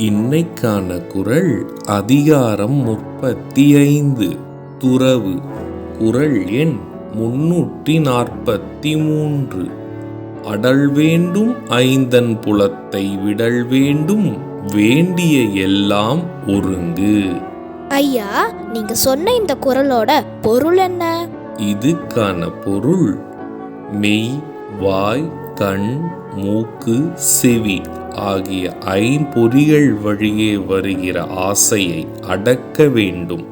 இன்னைக்கான குரல் அதிகாரம் முப்பத்தி ஐந்து துறவு. குரல் எண் முன்னூற்றி நாற்பத்தி மூன்று அடல் வேண்டும் ஐந்தன் புலத்தை விடல் வேண்டும் வேண்டிய எல்லாம் ஒருங்கு. ஐயா நீங்க சொன்ன இந்த குரலோட பொருள் என்ன? இதுக்கான பொருள் மெய் வாய் கண் மூக்கு செவி. ஆகிய ஐம்பொறிகள் வழியே வருகிற ஆசையை அடக்க வேண்டும்.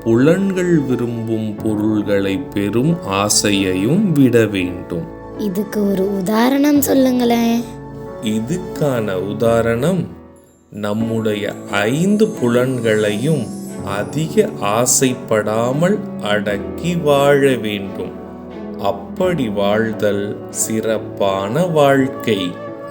புலன்கள் விரும்பும் பொருள்களை பெறும் ஆசையையும் விட வேண்டும். இதுக்கு ஒரு உதாரணம் சொல்லுங்களேன். இதுக்கான உதாரணம் நம்முடைய ஐந்து புலன்களையும் அதிக ஆசைப்படாமல் அடக்கி வாழ வேண்டும். அப்படி வாழ்தல் சிறப்பான வாழ்க்கை.